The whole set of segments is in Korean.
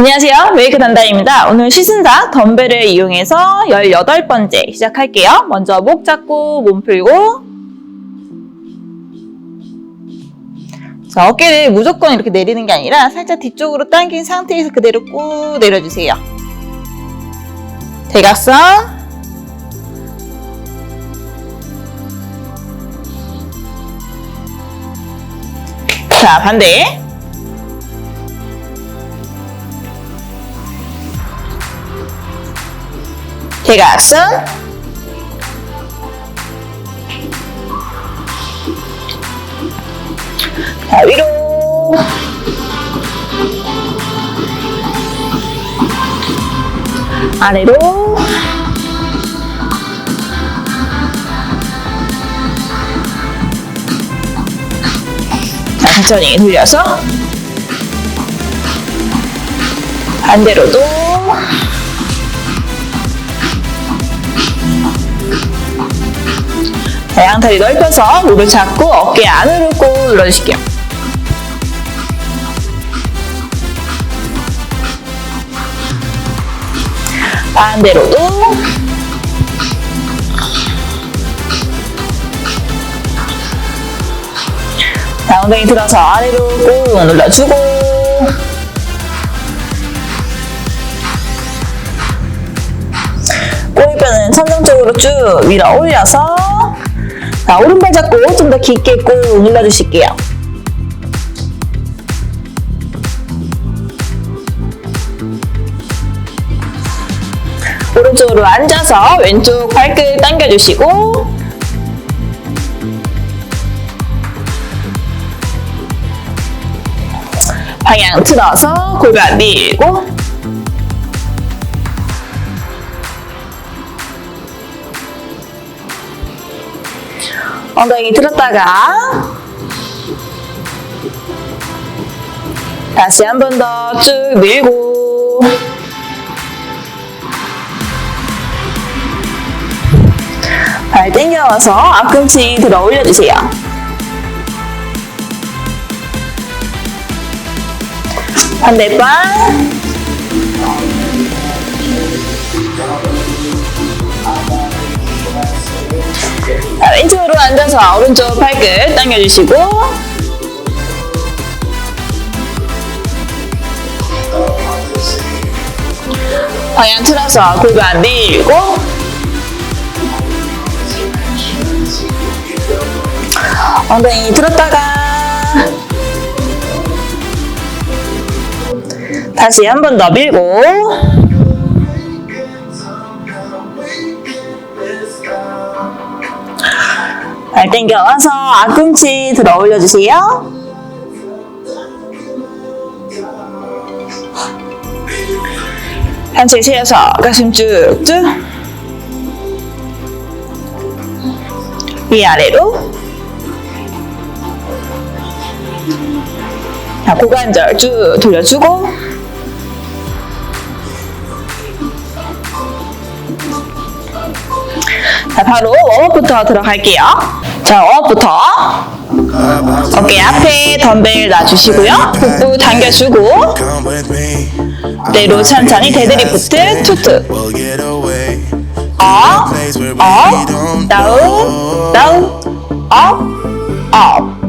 안녕하세요. 웨이크 단단입니다. 오늘 시즌사 덤벨을 이용해서 18번째 시작할게요. 먼저 목 잡고 몸 풀고 자, 어깨를 무조건 이렇게 내리는 게 아니라 살짝 뒤쪽으로 당긴 상태에서 그대로 꾹 내려주세요. 대각선 자, 반대 대각선 자 위로 아래로 자 천천히 돌려서. 반대로도 자, 양다리 넓혀서 무릎 잡고 어깨 안으로 꾹 눌러주실게요. 반대로도 자, 엉덩이 들어서 아래로 꾹 눌러주고 꼬리뼈는 천정 쪽으로 쭉 밀어 올려서 자, 오른발 잡고 좀 더 깊게 꾹 눌러주실게요. 오른쪽으로 앉아서 왼쪽 발끝 당겨주시고 방향 틀어서 골반 밀고 엉덩이 들었다가. 다시 한 번 더 쭉 밀고. 발 당겨와서 앞꿈치 들어 올려주세요. 반대발 왼쪽으로 앉아서 오른쪽 발끝 당겨주시고. 방향 틀어서 골반 밀고. 엉덩이 들었다가. 다시 한 번 더 밀고 발 당겨와서 앞꿈치 들어 올려주세요. 한채 세워서 가슴 쭉쭉. 위아래로. 자, 고관절 쭉 돌려주고 자, 바로 웜업부터 들어갈게요. 자, 웜업부터 어깨 앞에 덤벨 놔주시고요. 복부 당겨주고. 내로 천천히 데드리프트 we 업, don't 다운. 다운, 업, 업.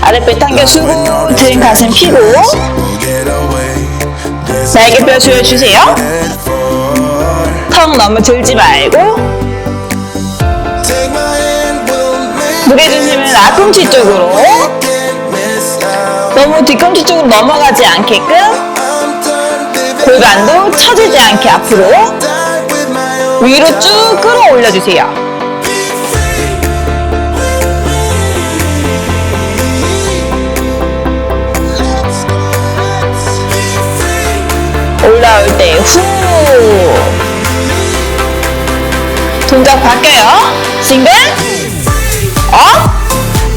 아랫배 당겨주고 등 가슴 피고 날개뼈 조여주세요. 턱 너무 들지 말고 무게 중심은 앞꿈치 쪽으로. 너무 뒤꿈치 쪽으로 넘어가지 않게끔 골반도 처지지 않게 앞으로. 위로 쭉 끌어올려 주세요. 후. 동작 바뀌어요. 싱글, 업,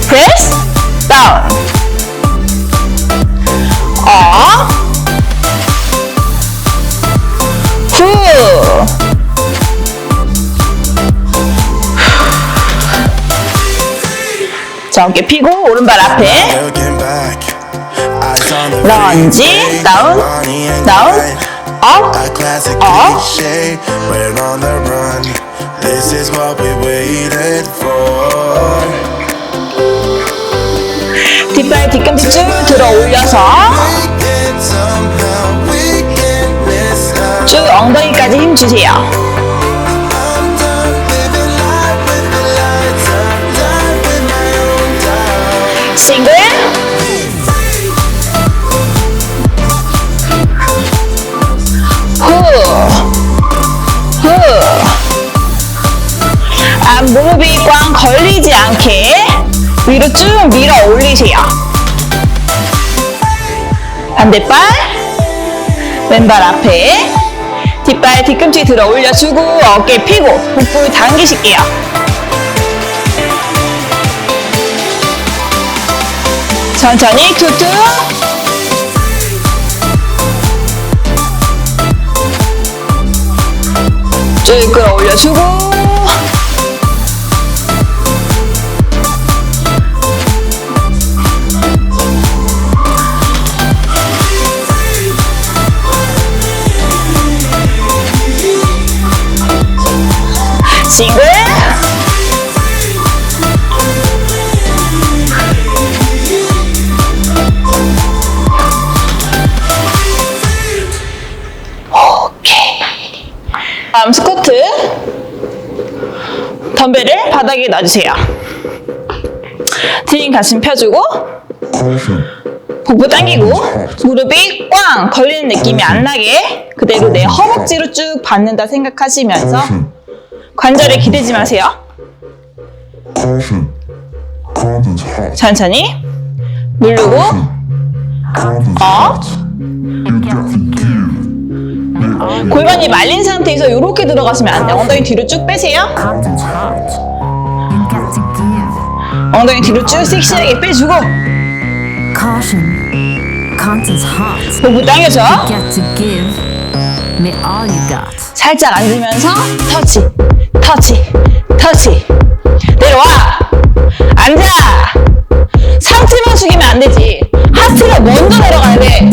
프레스, 다운. 업, 후. 자, 어깨 펴고 오른발 앞에 런지 다운 다운 A classic 어? cliche, we're on the run. This is what we waited for. 뒷발 뒤꿈치 쭉 들어 올려서. 쭉 엉덩이까지 힘 주세요. 않게 위로 쭉 밀어 올리세요. 반대발, 왼발 앞에, 뒷발 뒤꿈치 들어 올려주고 어깨 펴고 복부 당기실게요. 천천히 툭툭 쭉 끌어올려주고 바닥에 놔주세요. 등 가슴 펴주고 복부 당기고 무릎이 꽝 걸리는 느낌이 안 나게 그대로 내 허벅지로 쭉 받는다 생각하시면서 관절에 기대지 마세요. 천천히 누르고 업 all 골반이 말린 상태에서 이렇게 들어가시면 안 돼요. 엉덩이 뒤로 쭉 빼세요 엉덩이 뒤로 쭉 섹시하게 빼주고. 복부 당겨줘. 살짝 앉으면서 터치, 터치, 터치. 내려와. 앉아. 상체만 숙이면 안 되지. 하트가 먼저 내려가야 돼.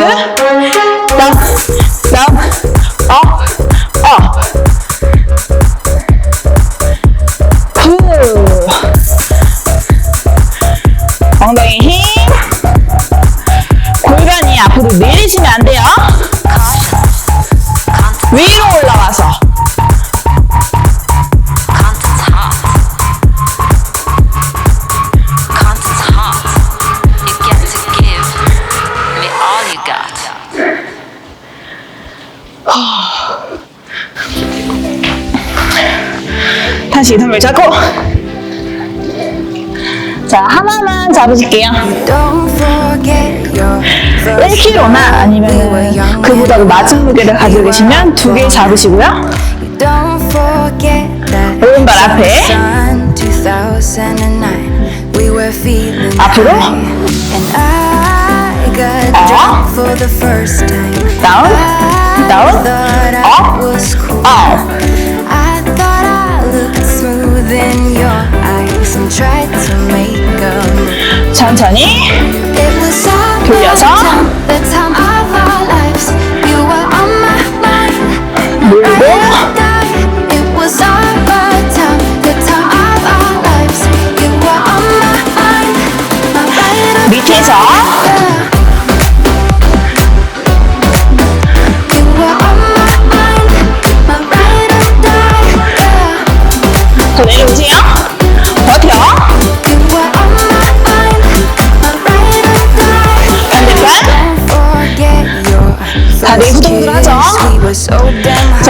투투 다운 다운 업 업. 후. 엉덩이 힘 지름을 잡고. 자 하나만 잡으실게요. 1kg나 아니면 그보다도 낮은 무게를 가지고 계시면 두 개 잡으시고요. 오른발 앞에. 앞으로. 어? 다운. 다운. 업 어. 어? 천천히 돌려서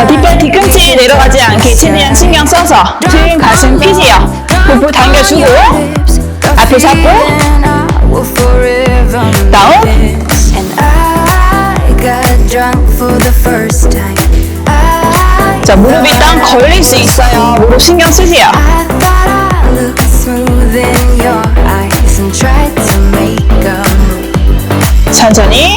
자, 뒷발 뒤꿈치 내려가지 않게 최대한 신경 써서 등, 가슴 피세요. 복부 당겨주고 앞에 잡고 다운 자, 무릎이 땅 걸릴 수 있어요. 무릎 신경 쓰세요. 천천히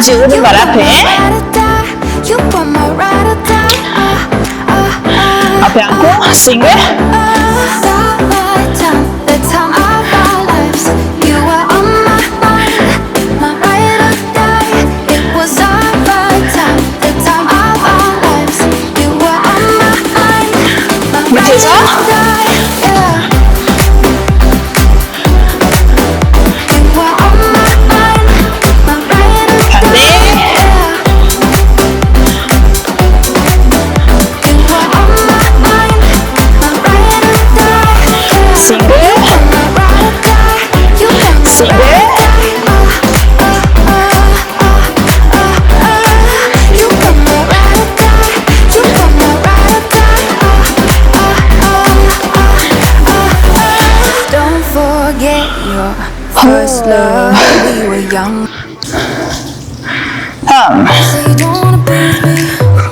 강아지 오는 말 앞에. 앞에 앉고 싱글 3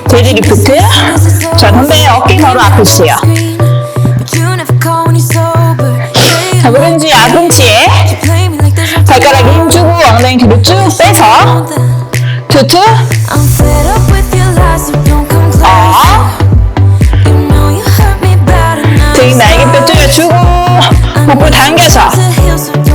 돼지 리프트? 자 선배 어깨 바로 앞으시요? 자 오른지 앞꿈치에 발가락에 힘주고 엉덩이 뒤로 쭉 빼서 투투. 어. 등 날개뼈 쪼여주고 복부 당겨서.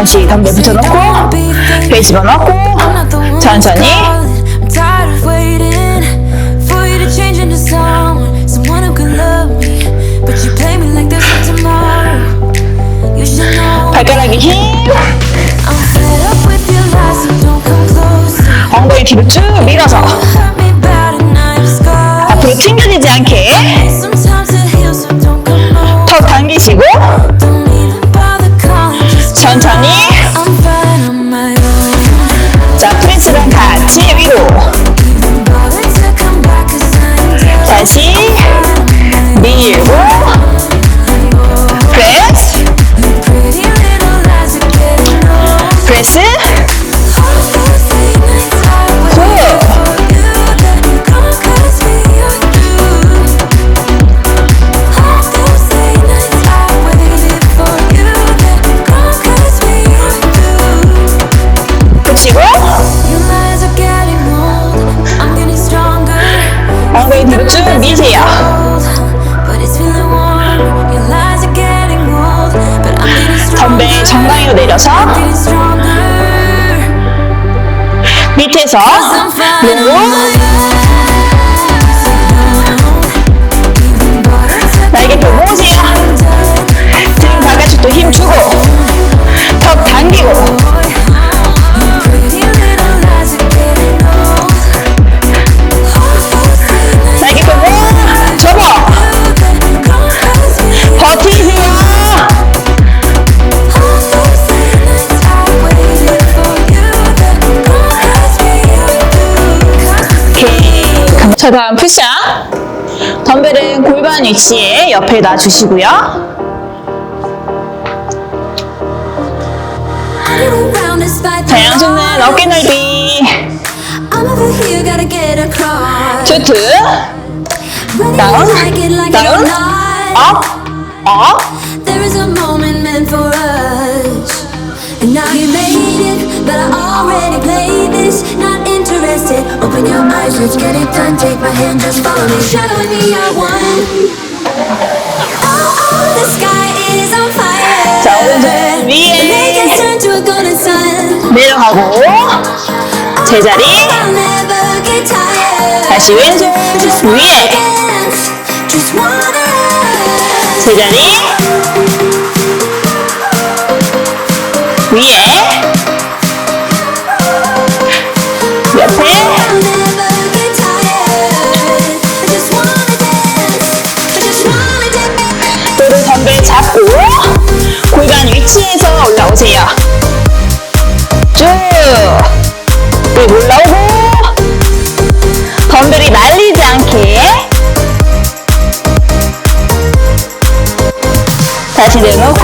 다시 담배 붙여넣고 배 집어넣고 천천히. 발가락에 힘. 엉덩이 뒤로 쭉 밀어서. 앞으로 튕겨지지 않게. 밑에서 자 다음 푸샷. 덤벨은 골반 위치에 옆에 놔주시고요. 자 양손은 어깨 넓이. 투트. 다운, 다운, 업, 업. Interested. Open your eyes, let's get it done. Take my hand, just follow me. Shadow with me, I won. Oh, oh, the sky is on fire. 자 has 위에 turned to a golden sun. 내려가고 제자리. I'll never get tired. 다시 왼손 위에. 제자리. 위에 위치에서 올라오세요. 쭉 그리고 올라오고 덤벨이 날리지 않게 다시 내놓고.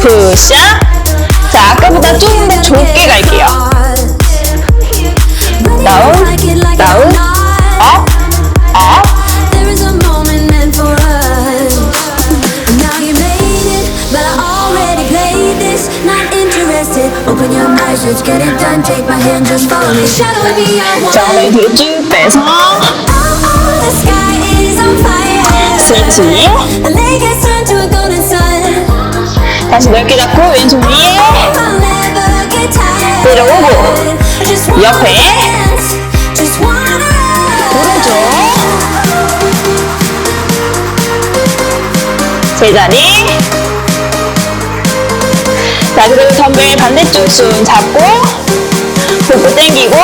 푸샷 자 아까보다 좀 더 좁게 갈게요. 다운, 다운, let's get it done. Take my hand, just follow me. Shadow me, I want. 자 엉덩이 뒤로 쭉 빼서 Oh, oh, the sky is on fire. 스위치 The lake has turned to a golden sun. 다시 넓게 잡고 왼손 위에. 내려오고 옆에. 오른쪽 제자리 자 그리고 덤벨 반대쪽 손 잡고 복부 당기고.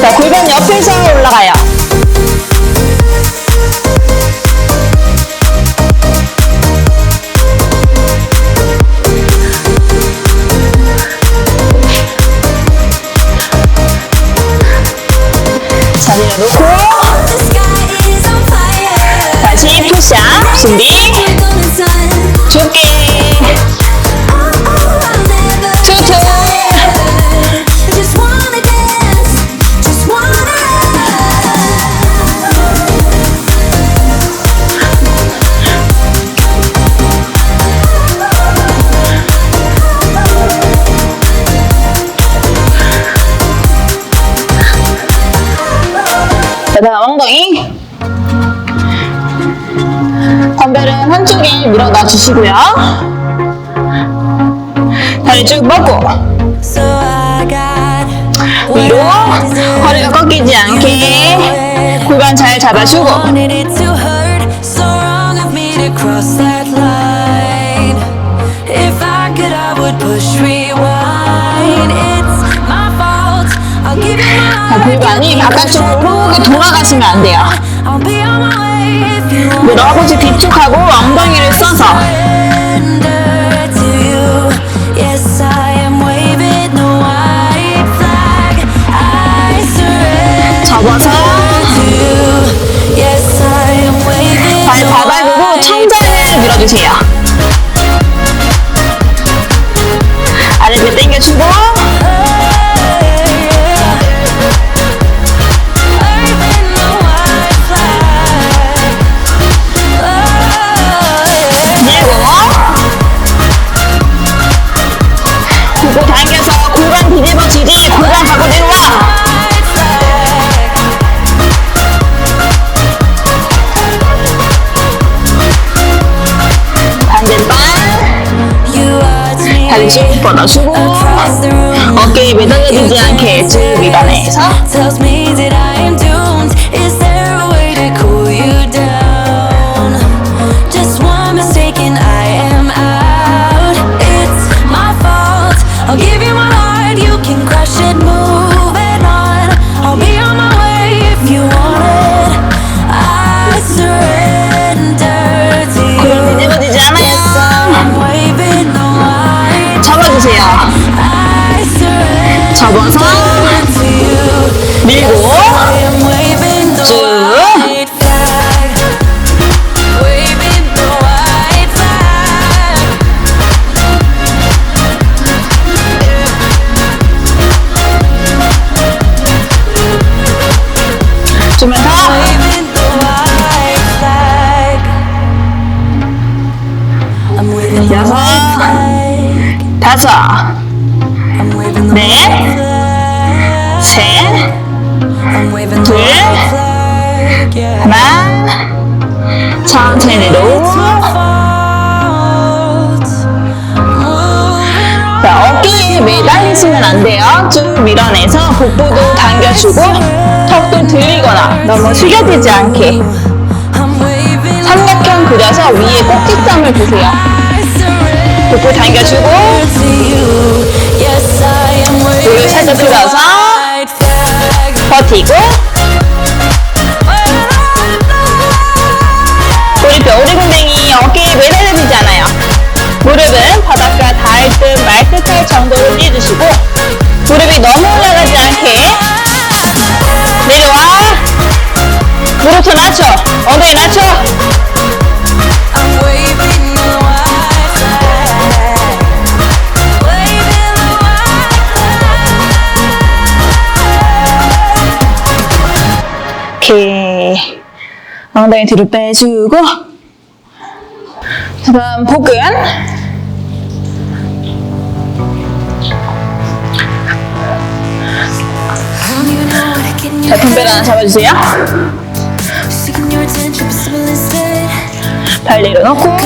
자 골반 옆에서 올라가요 한쪽에 밀어놔 주시고요 다리 쭉 뻗고 위로 허리가 꺾이지 않게 골반 잘 잡아주고 자, 골반이 바깥쪽으로 돌아가시면 안 돼요 늘어보지 뒤쪽하고 엉덩이를 써서 접어서 발 바닥으로 천장을 밀어주세요 아래배 당겨주고 천천히 내려 자 어깨에 매달리시면 안 돼요. 쭉 밀어내서 복부도 당겨주고 턱도 들리거나 너무 숙여지지 않게 삼각형 그려서 위에 꼭지점을 보세요. 복부 당겨주고 무릎 살짝 들어서. 버티고 정도로 띄워주시고 무릎이 너무 올라가지 않게 내려와. 무릎 더 낮춰. 엉덩이 낮춰. 오케이. 엉덩이 뒤로 빼주고. 그 다음 복은 자 등배를 하나 잡아주세요 발 내려놓고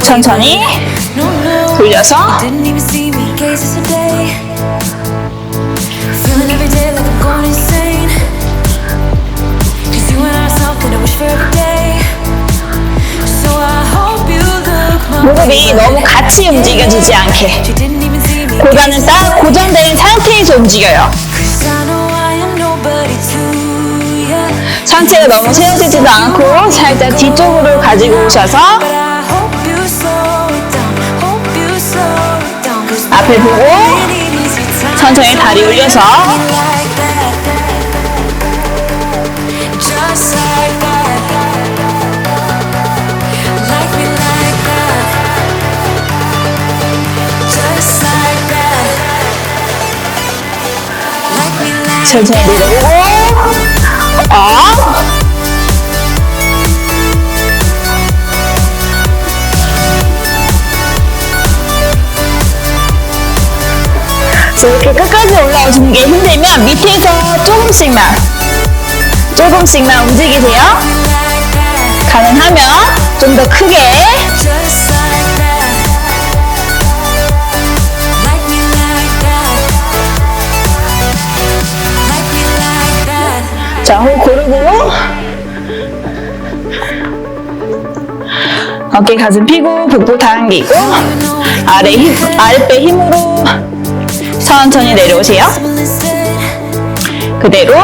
천천히 돌려서 무릎이 너무 같이 움직여지지 않게. 골반은 딱 고정된 상태에서 움직여요 상체가 너무 세워지지도 않고 살짝 뒤쪽으로 가지고 오셔서 앞을 보고. 천천히 다리 올려서 천천히 내려오고 업 자, 이렇게 끝까지 올라오시는 게 힘들면 밑에서 조금씩만 조금씩만 움직이세요. 가능하면 좀 더 크게 자, 호흡 고르고 어깨 가슴 펴고 복부 당기고 아래 힘, 아랫배 힘으로 천천히 내려오세요. 그대로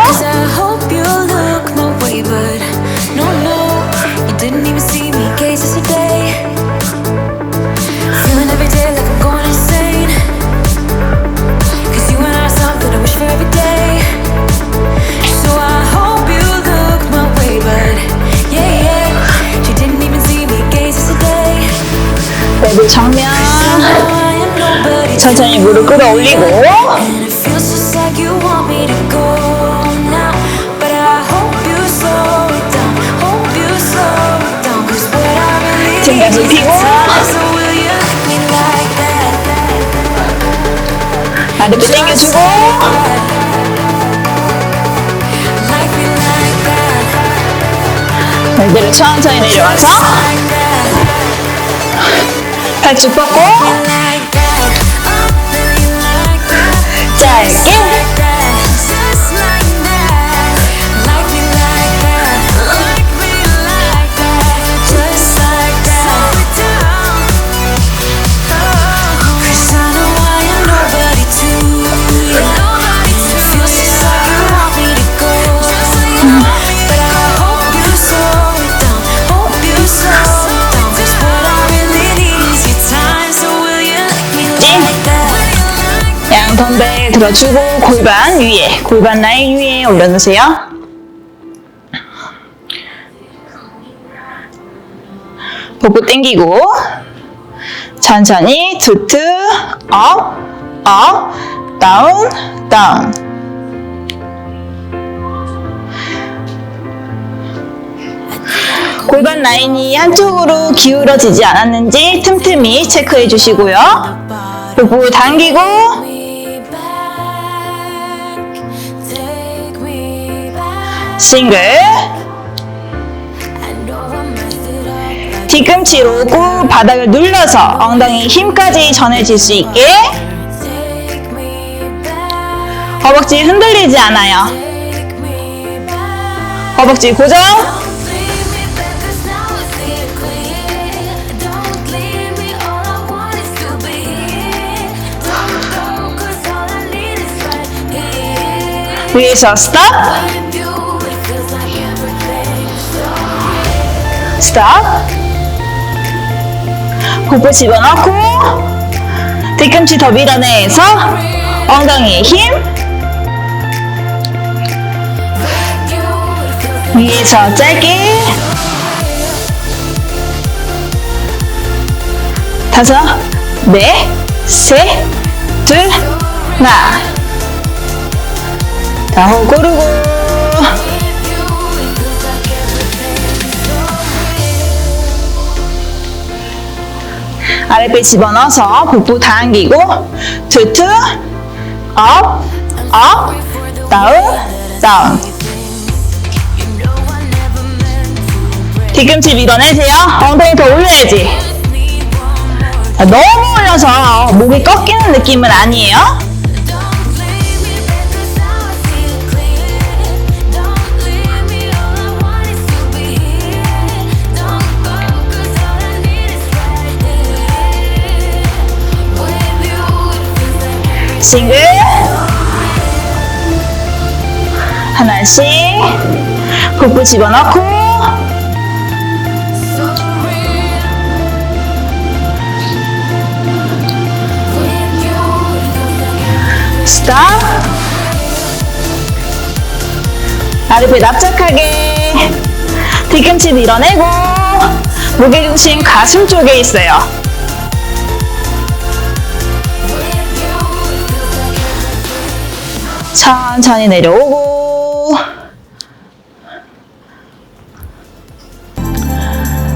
정면 천천히 무릎 끌어올리고 And it feels just like you want me to go now. But I hope you slow it down. Hope you slow it down. Cause what I really 등 가슴 need 펴고 is so will you hug me like that? 아랫배 당겨주고. 발대로 천천히 내려와서 来直播哦。 덤벨 들어주고 골반 위에 골반 라인 위에 올려놓으세요. 복부 당기고 천천히 투트 업, 업, 다운, 다운. 골반 라인이 한쪽으로 기울어지지 않았는지 틈틈이 체크해 주시고요. 복부 당기고 싱글. 뒤꿈치로 꾹 바닥을 눌러서 엉덩이 힘까지 전해질 수 있게 허벅지 흔들리지 않아요. 허벅지 고정. Back, 'cause 스톱. 복부 집어넣고 뒤꿈치 더 밀어내서 엉덩이에 힘. 위에서 짧게 다섯, 넷, 셋, 둘, 하나. 자, 호흡 고르고 아랫배 집어넣어서 복부 당기고 투투 업, 업, 다운, 다운. 뒤꿈치 밀어내세요. 엉덩이 더 올려야지. 자, 너무 올려서 목이 꺾이는 느낌은 아니에요 싱글 하나씩. 복부 집어넣고. 스탑. 아랫배 납작하게 뒤꿈치 밀어내고 무게중심 가슴 쪽에 있어요 천천히 내려오고.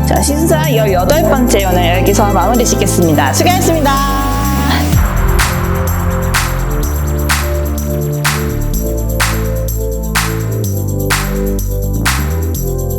자 신사 18번째 오늘 여기서 마무리 짓겠습니다. 수고하셨습니다